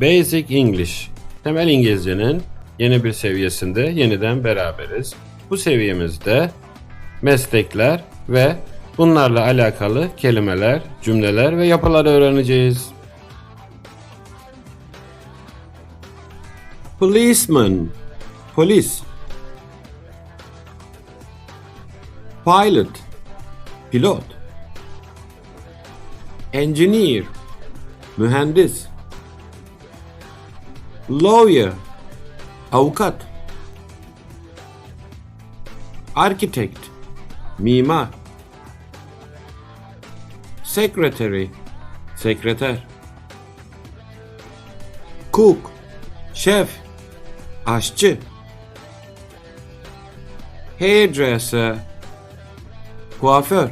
Basic English. Temel İngilizcenin yeni bir seviyesinde yeniden beraberiz. Bu seviyemizde meslekler ve bunlarla alakalı kelimeler, cümleler ve yapıları öğreneceğiz. Policeman, polis. Pilot, pilot. Engineer, mühendis. Lawyer, avukat. Architect, mimar. Secretary, sekreter. Cook, şef, aşçı. Hairdresser, kuaför.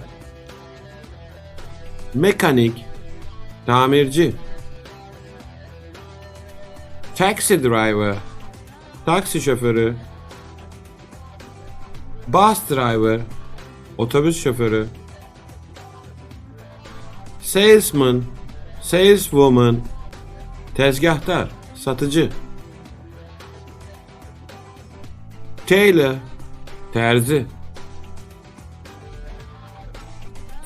Mekanik, tamirci. Taxi driver, taksi şoförü. Bus driver, otobüs şoförü. Salesman, saleswoman, tezgahtar, satıcı. Tailor, terzi.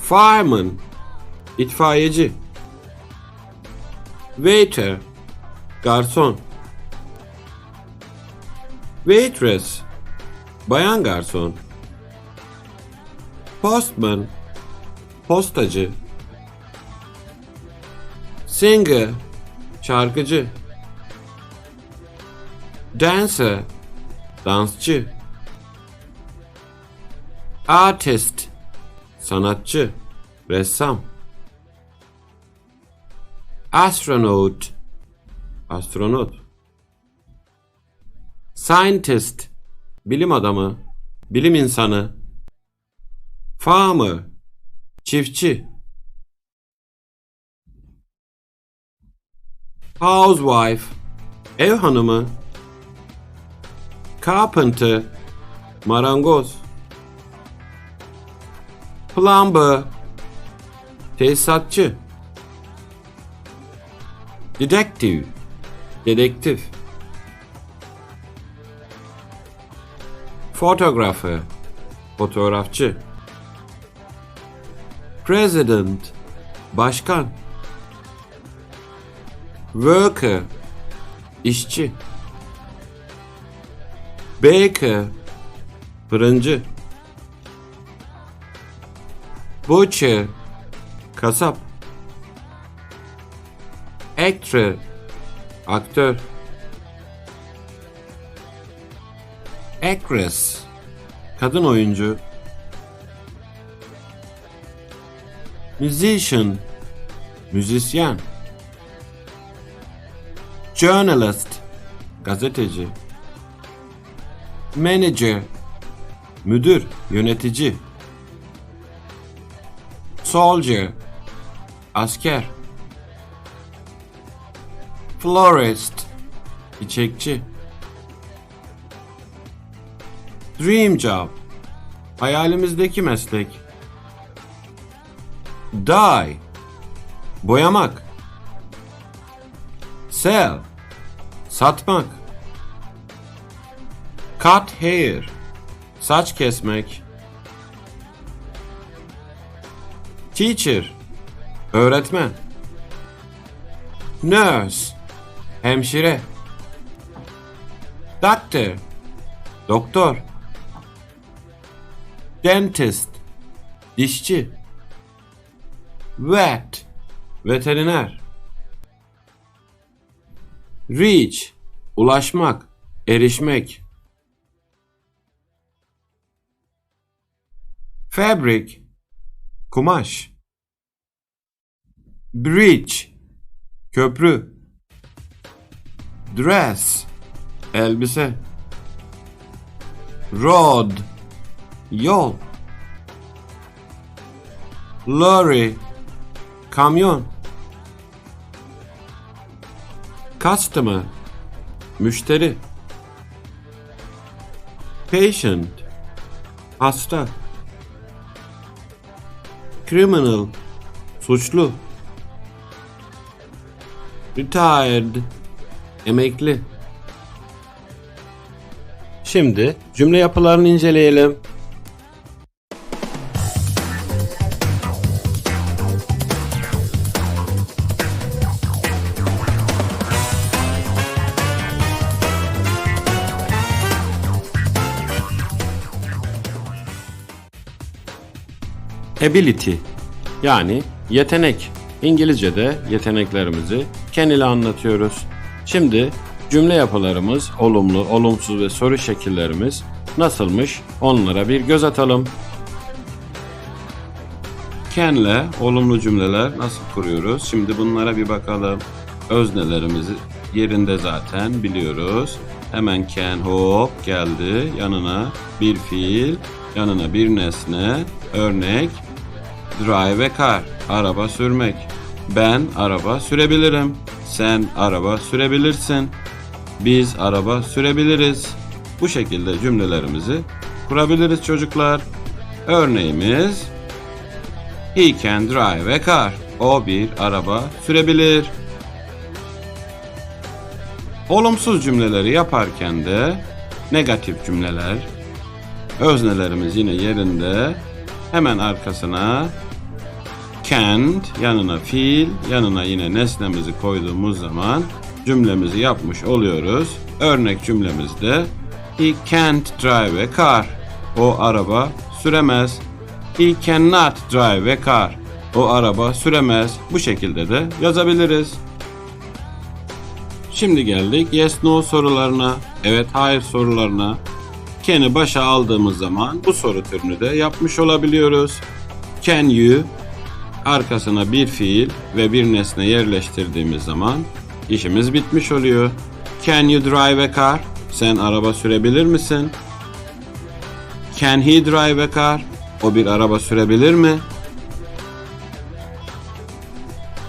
Fireman, itfaiyeci. Waiter, garson. Waitress, bayan garson. Postman, postacı. Singer, şarkıcı. Dancer, dansçı. Artist, sanatçı, ressam. Astronaut, astronot. Scientist, bilim adamı, bilim insanı. Farmer, çiftçi. Housewife, ev hanımı. Carpenter, marangoz. Plumber, tesisatçı. Detective, dedektif. Photographer, fotoğrafçı. President, başkan. Worker, işçi. Baker, fırıncı. Butcher, kasap. Actor, aktör. Actress, kadın oyuncu. Musician, müzisyen. Journalist, gazeteci. Manager, müdür, yönetici. Soldier, asker. Florist, çiçekçi. Dream job, hayalimizdeki meslek. Dye, boyamak. Sell, satmak. Cut hair, saç kesmek. Teacher, öğretmen. Nurse, hemşire. Doctor, doktor. Dentist, dişçi. Vet, veteriner. Reach, ulaşmak, erişmek. Fabric, kumaş. Bridge, köprü. Dress, elbise. Road, yol. Lorry, kamyon. Customer, müşteri. Patient, hasta. Criminal, suçlu. Retired, Emekli. Şimdi cümle yapılarını inceleyelim. Ability yani yetenek. İngilizce'de yeteneklerimizi ile anlatıyoruz. Şimdi cümle yapılarımız, olumlu, olumsuz ve soru şekillerimiz nasılmış onlara bir göz atalım. Can'le olumlu cümleler nasıl kuruyoruz? Şimdi bunlara bir bakalım. Öznelerimiz yerinde zaten biliyoruz. Hemen can hop geldi. Yanına bir fiil, yanına bir nesne. Örnek drive a car. Araba sürmek. Ben araba sürebilirim. Sen araba sürebilirsin. Biz araba sürebiliriz. Bu şekilde cümlelerimizi kurabiliriz çocuklar. Örneğimiz He can drive a car. O bir araba sürebilir. Olumsuz cümleleri yaparken de negatif cümleler, öznelerimiz yine yerinde. Hemen arkasına can't yanına fiil, yanına yine nesnemizi koyduğumuz zaman cümlemizi yapmış oluyoruz. Örnek cümlemizde He can't drive a car. O araba süremez. He cannot drive a car. O araba süremez. Bu şekilde de yazabiliriz. Şimdi geldik yes no sorularına. Evet hayır sorularına. Can'i başa aldığımız zaman bu soru türünü de yapmış olabiliyoruz. Can you arkasına bir fiil ve bir nesne yerleştirdiğimiz zaman işimiz bitmiş oluyor. Can you drive a car? Sen araba sürebilir misin? Can he drive a car? O bir araba sürebilir mi?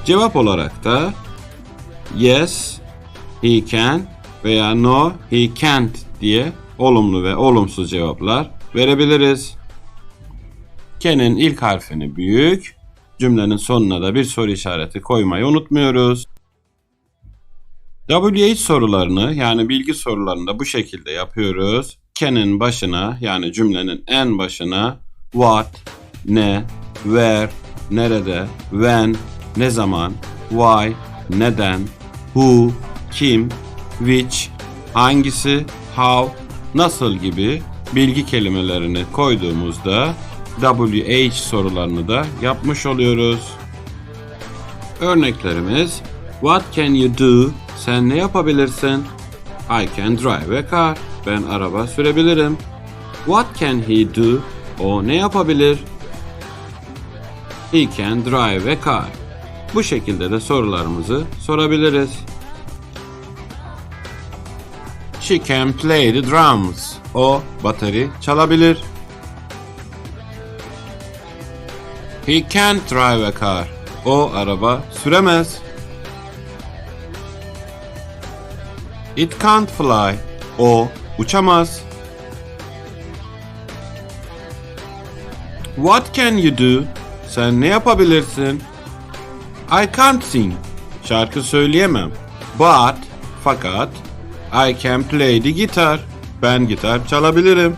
Cevap olarak da yes, he can veya no, he can't diye olumlu ve olumsuz cevaplar verebiliriz. Can'in ilk harfini büyük, cümlenin sonuna da bir soru işareti koymayı unutmuyoruz. WH sorularını yani bilgi sorularını da bu şekilde yapıyoruz. Can'in başına yani cümlenin en başına what, ne, where, nerede, when, ne zaman, why, neden, who, kim, which, hangisi, how, nasıl gibi bilgi kelimelerini koyduğumuzda WH sorularını da yapmış oluyoruz. Örneklerimiz What can you do? Sen ne yapabilirsin? I can drive a car. Ben araba sürebilirim. What can he do? O ne yapabilir? He can drive a car. Bu şekilde de sorularımızı sorabiliriz. She can play the drums. O bateri çalabilir. He can't drive a car. O araba süremez. It can't fly. O uçamaz. What can you do? Sen ne yapabilirsin? I can't sing. Şarkı söyleyemem. But, fakat, I can play the guitar. Ben gitar çalabilirim.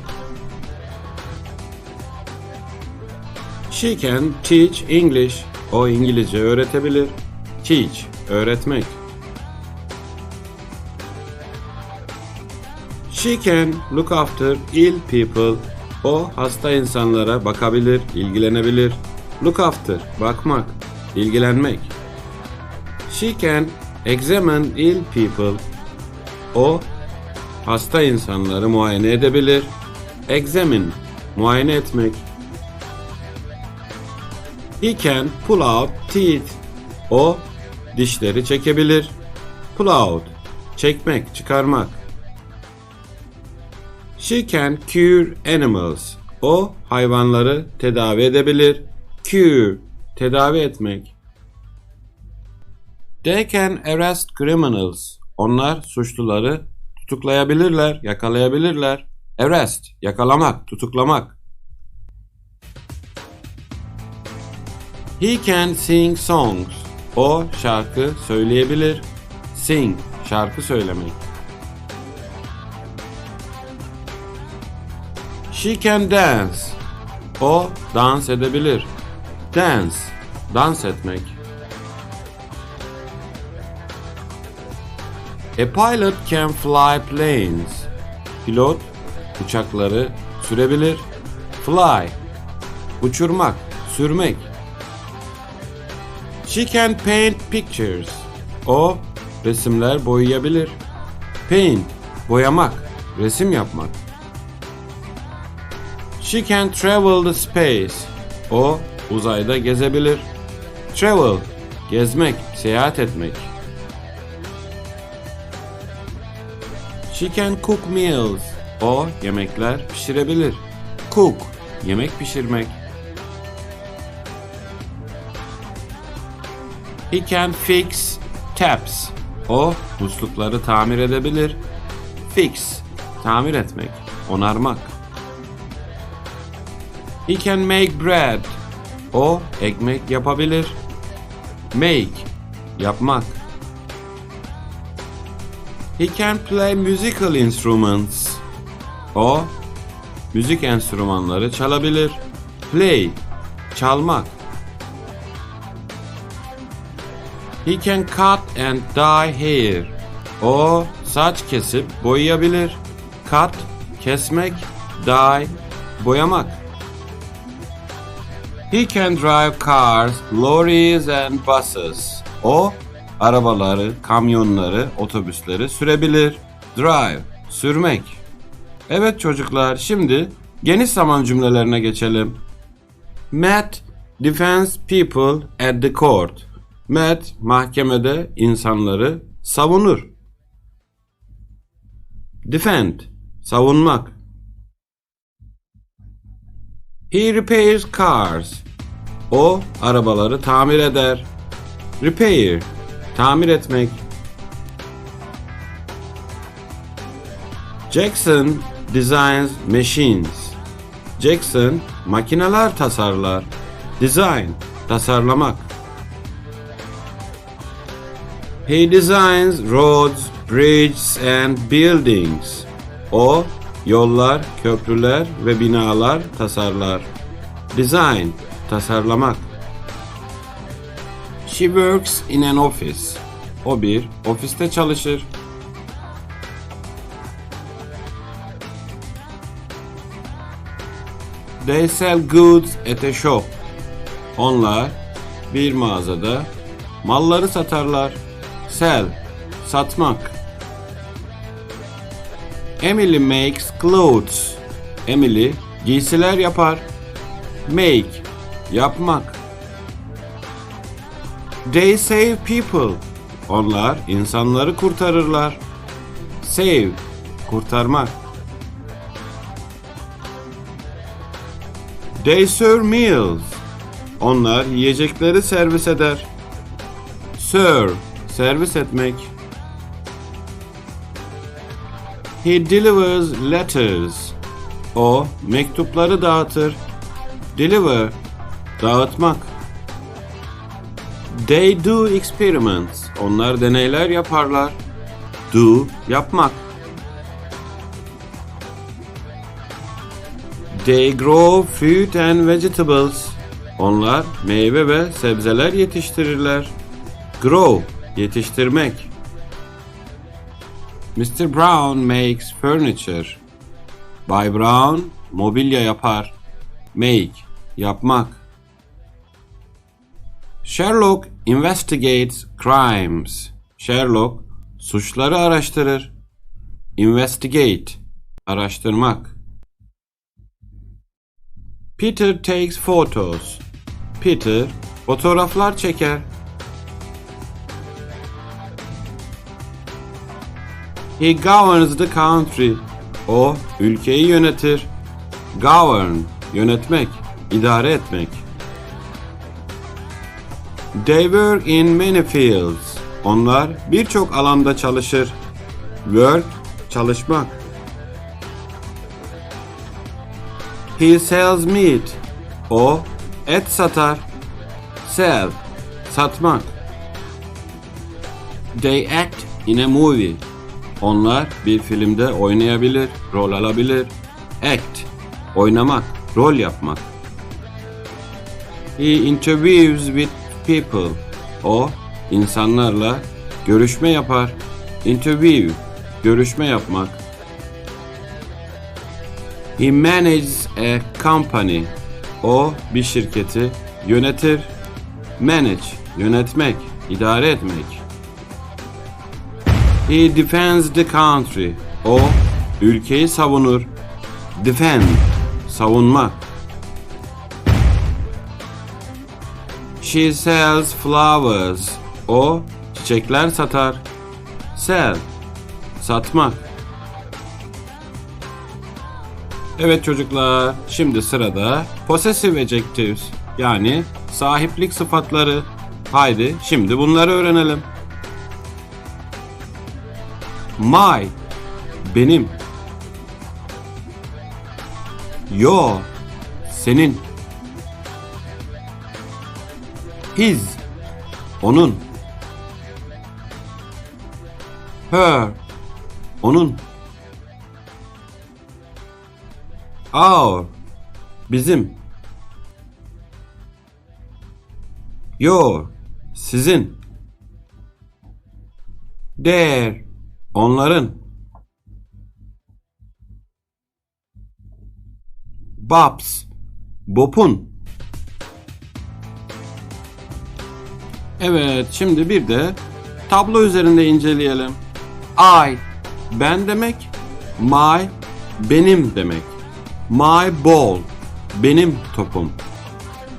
She can teach English. O İngilizce öğretebilir. Teach, öğretmek. She can look after ill people. O hasta insanlara bakabilir, ilgilenebilir. Look after, bakmak, ilgilenmek. She can examine ill people. O hasta insanları muayene edebilir. Examine, muayene etmek. He can pull out teeth. O dişleri çekebilir. Pull out, çekmek, çıkarmak. She can cure animals. O hayvanları tedavi edebilir. Cure, tedavi etmek. They can arrest criminals. Onlar suçluları tutuklayabilirler, yakalayabilirler. Arrest, yakalamak, tutuklamak. He can sing songs. O şarkı söyleyebilir. Sing, şarkı söylemek. She can dance. O dans edebilir. Dance, dans etmek. A pilot can fly planes. Pilot uçakları sürebilir. Fly, uçurmak, sürmek. She can paint pictures. O resimler boyayabilir. Paint, boyamak, resim yapmak. She can travel the space. O uzayda gezebilir. Travel, gezmek, seyahat etmek. She can cook meals. O yemekler pişirebilir. Cook, yemek pişirmek. He can fix taps. O muslukları tamir edebilir. Fix, tamir etmek, onarmak. He can make bread. O ekmek yapabilir. Make, yapmak. He can play musical instruments. O müzik enstrümanları çalabilir. Play, çalmak. He can cut and dye hair. O saç kesip boyayabilir. Cut, kesmek, dye, boyamak. He can drive cars, lorries and buses. O arabaları, kamyonları, otobüsleri sürebilir. Drive, sürmek. Evet çocuklar, şimdi geniş zaman cümlelerine geçelim. Matt defends people at the court. Matt mahkemede insanları savunur. Defend, savunmak. He repairs cars. O arabaları tamir eder. Repair, tamir etmek. Jackson designs machines. Jackson makineler tasarlar. Design, tasarlamak. He designs roads, bridges and buildings. O yollar, köprüler ve binalar tasarlar. Design, tasarlamak. She works in an office. O bir ofiste çalışır. They sell goods at a shop. Onlar bir mağazada malları satarlar. Sell, satmak. Emily makes clothes. Emily giysiler yapar. Make, yapmak. They save people. Onlar insanları kurtarırlar. Save, kurtarmak. They serve meals. Onlar yiyecekleri servis eder. Serve, servis etmek. He delivers letters. O mektupları dağıtır. Deliver, dağıtmak. They do experiments. Onlar deneyler yaparlar. Do, yapmak. They grow fruit and vegetables. Onlar meyve ve sebzeler yetiştirirler. Grow, yetiştirmek. Mr. Brown makes furniture. Bay Brown mobilya yapar. Make, yapmak. Sherlock investigates crimes. Sherlock suçları araştırır. Investigate, araştırmak. Peter takes photos. Peter fotoğraflar çeker. He governs the country. O ülkeyi yönetir. Govern, yönetmek, idare etmek. They work in many fields. Onlar birçok alanda çalışır. Work, çalışmak. He sells meat. O et satar. Sell, satmak. They act in a movie. Onlar bir filmde oynayabilir, rol alabilir. Act, oynamak, rol yapmak. He interviews with people. O insanlarla görüşme yapar. Interview, görüşme yapmak. He manages a company. O bir şirketi yönetir. Manage, yönetmek, idare etmek. He defends the country. O ülkeyi savunur. Defend, savunmak. She sells flowers. O çiçekler satar. Sell, satmak. Evet çocuklar, şimdi sırada possessive adjectives yani sahiplik sıfatları. Haydi şimdi bunları öğrenelim. My, benim. Your, senin. His, onun. Her, onun. Our, bizim. Your, sizin. Their, onların. Bob's, Bob'un. Evet, şimdi bir de tablo üzerinde inceleyelim. I, ben demek. My, benim demek. My ball, benim topum.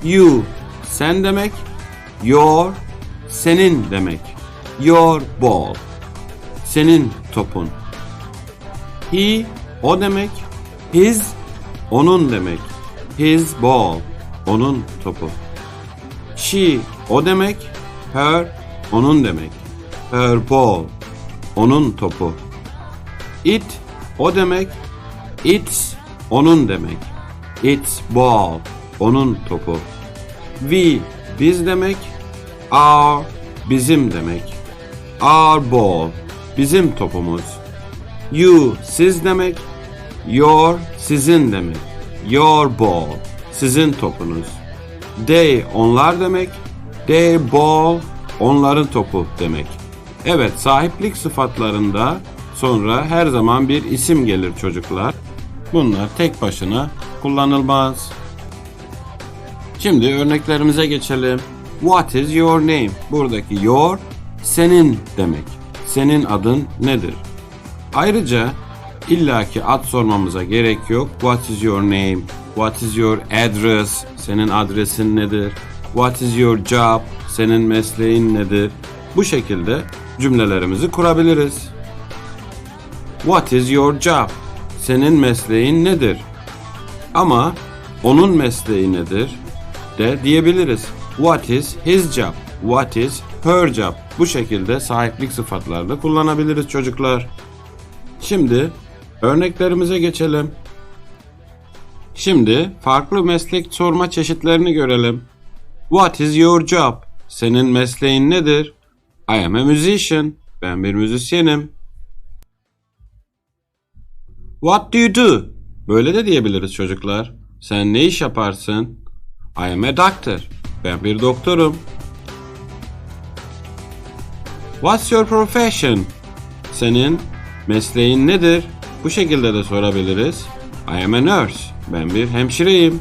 You, sen demek. Your, senin demek. Your ball, senin topun. He, o demek. His, onun demek. His ball, onun topu. She, o demek. Her, onun demek. Her ball, onun topu. It, o demek. It's, onun demek. It's ball, onun topu. We, biz demek. Our, bizim demek. Our ball, bizim topumuz. You, siz demek. Your, sizin demek. Your ball, sizin topunuz. They, onlar demek. Their ball, onların topu demek. Evet, sahiplik sıfatlarında sonra her zaman bir isim gelir çocuklar. Bunlar tek başına kullanılmaz. Şimdi örneklerimize geçelim. What is your name? Buradaki your senin demek. Senin adın nedir? Ayrıca illaki ad sormamıza gerek yok. What is your name? What is your address? Senin adresin nedir? What is your job? Senin mesleğin nedir? Bu şekilde cümlelerimizi kurabiliriz. What is your job? Senin mesleğin nedir? Ama onun mesleği nedir? de diyebiliriz. What is his job? What is her job? Bu şekilde sahiplik sıfatlarını kullanabiliriz çocuklar. Şimdi örneklerimize geçelim. Şimdi farklı meslek sorma çeşitlerini görelim. What is your job? Senin mesleğin nedir? I am a musician. Ben bir müzisyenim. What do you do? Böyle de diyebiliriz çocuklar. Sen ne iş yaparsın? I am a doctor. Ben bir doktorum. What's your profession? Senin mesleğin nedir? Bu şekilde de sorabiliriz. I am a nurse. Ben bir hemşireyim.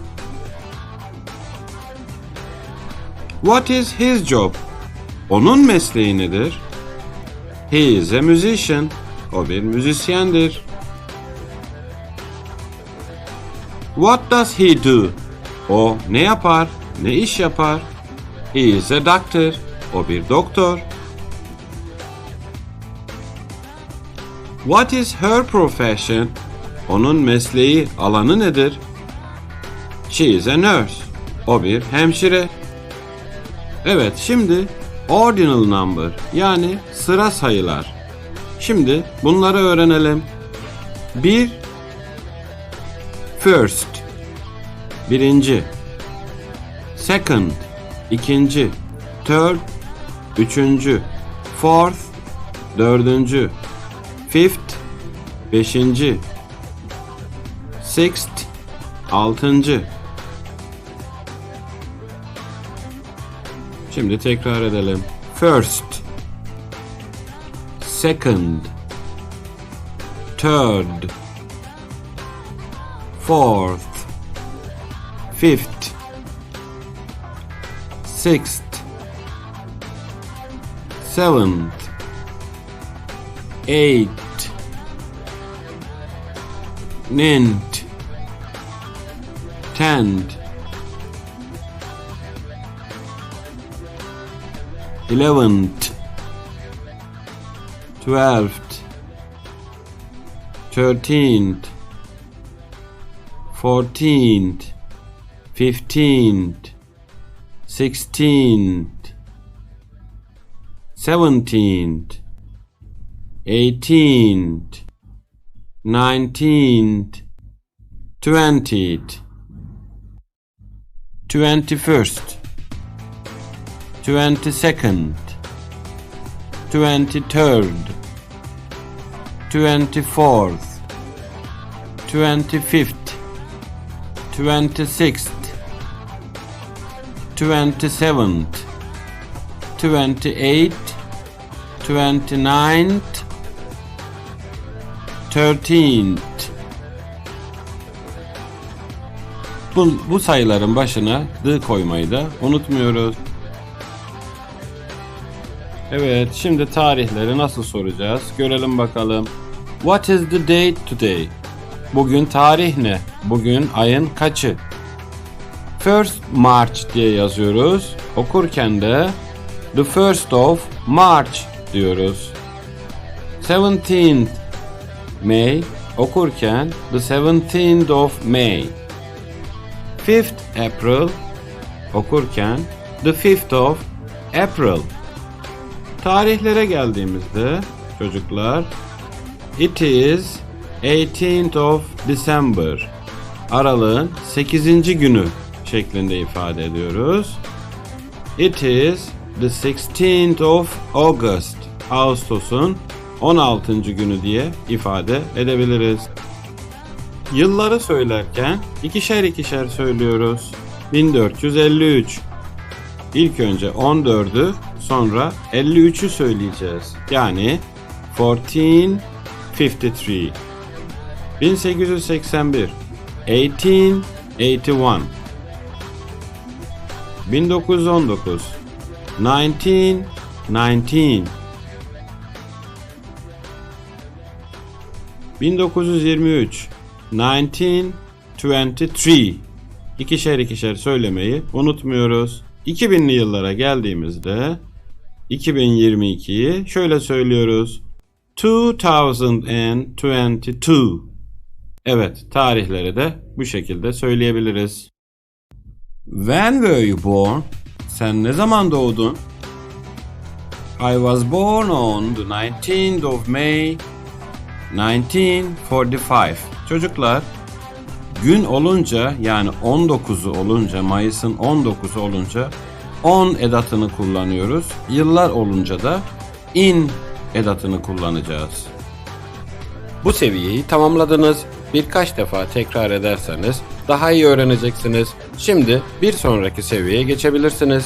What is his job? Onun mesleği nedir? He is a musician. O bir müzisyendir. What does he do? O ne yapar? Ne iş yapar? He is a doctor. O bir doktor. What is her profession? Onun mesleği, alanı nedir? She is a nurse. O bir hemşire. Evet, şimdi ordinal number yani sıra sayılar. Şimdi bunları öğrenelim. Bir first birinci second ikinci third üçüncü fourth dördüncü. Fifth, beşinci. Sixth, altıncı. Şimdi tekrar edelim. First, second, third, fourth, fifth, sixth, seventh, eighth, Nint. Tent. 11th 12th 13th 14th 15th 16th 17th 18th nineteenth, twentieth, twenty-first, twenty-second, twenty-third, twenty-fourth, twenty-fifth, twenty-sixth, twenty-seventh, twenty-eighth, twenty-ninth, thirteenth. Bu, bu sayıların başına the koymayı da unutmuyoruz. Evet, şimdi tarihleri nasıl soracağız? Görelim bakalım. What is the date today? Bugün tarih ne? Bugün ayın kaçı? First March diye yazıyoruz. Okurken de the first of March diyoruz. 17th May okurken the 17th of May. 5th April okurken the 5th of April. Tarihlere geldiğimizde çocuklar it is 18th of December. Aralığın 8. günü şeklinde ifade ediyoruz. It is the 16th of August. Ağustos'un 16. günü diye ifade edebiliriz. Yılları söylerken ikişer ikişer söylüyoruz. 1453. İlk önce 14'ü sonra 53'ü söyleyeceğiz. Yani 1453. 1881. 1881. 1919. 1919. 1923 1923 İkişer ikişer söylemeyi unutmuyoruz. 2000'li yıllara geldiğimizde 2022'yi şöyle söylüyoruz. 2022 Evet, tarihleri de bu şekilde söyleyebiliriz. When were you born? Sen ne zaman doğdun? I was born on the 19th of May 1945. Çocuklar gün olunca yani 19'u olunca Mayıs'ın 19'u olunca 10 edatını kullanıyoruz. Yıllar olunca da in edatını kullanacağız. Bu seviyeyi tamamladınız. Birkaç defa tekrar ederseniz daha iyi öğreneceksiniz. Şimdi bir sonraki seviyeye geçebilirsiniz.